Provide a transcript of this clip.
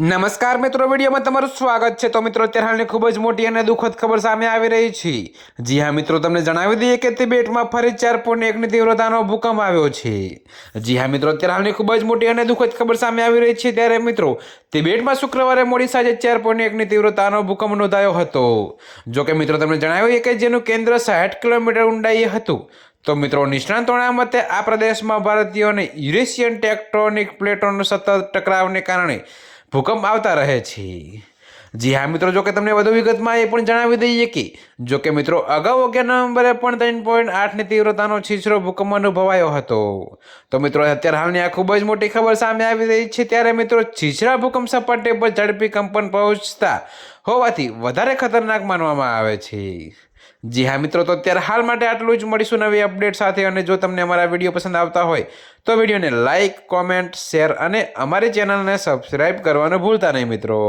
નમસ્કાર મિત્રો, વિડીયોમાં તમારું સ્વાગત છે. તો મિત્રો, અત્યારે હાલની ખૂબ જ મોટી અને દુઃખદ ખબર સામે આવી રહી છે. જી હા, મિત્રો, તમને જણાવી દઈએ કે તિબેટમાં ફરી ચાર પોઈન્ટ એકની તીવ્રતાનો ભૂકંપ આવ્યો છે. જી હા, મિત્રો, અત્યારે હાલની ખૂબ જ મોટી અને દુઃખદ ખબર સામે આવી રહી છે. ત્યારે, મિત્રો, તિબેટમાં શુક્રવારે મોડી સાંજે ચાર પોઈન્ટ એકની તીવ્રતાનો ભૂકંપ નોંધાયો હતો. જો કે મિત્રો, તમને જણાવ્યું કે જેનું કેન્દ્ર સાઠ કિલોમીટર ઊંડાઈએ હતું. તો, મિત્રો નિષ્ણાંતોના મતે આ પ્રદેશમાં ભારતીયોને યુરેશિયન ટેક્ટોનિક પ્લેટોનો સતત ટકરાવને કારણે ભૂકંપ આવતા રહે છે. જી હા મિત્રો, જો કે તમને વધુ વિગતમાં એ પણ જણાવી દઈએ કે, જો કે મિત્રો, અગાઉ અગિયાર નવેમ્બરે પણ ત્રણ પોઈન્ટ આઠની તીવ્રતાનો છીછરો ભૂકંપ અનુભવાયો હતો. તો મિત્રો, અત્યારે હાલની આ ખૂબ જ મોટી ખબર સામે આવી રહી છે, ત્યારે મિત્રો, છીછરા ભૂકંપ સપાટી પર ઝડપી કંપન પહોંચતા હોવાથી વધારે ખતરનાક માનવામાં આવે છે. જી હા મિત્રો, તો અત્યારે હાલ માટે આટલું જ. મળીશું નવી અપડેટ સાથે અને જો તમને અમારા વીડિયો પસંદ આવતા હોય, તો વિડીયોને લાઇક કોમેન્ટ, શેર અને અમારી ચેનલને સબસ્ક્રાઈબ કરવાનું ભૂલતા નહીં મિત્રો.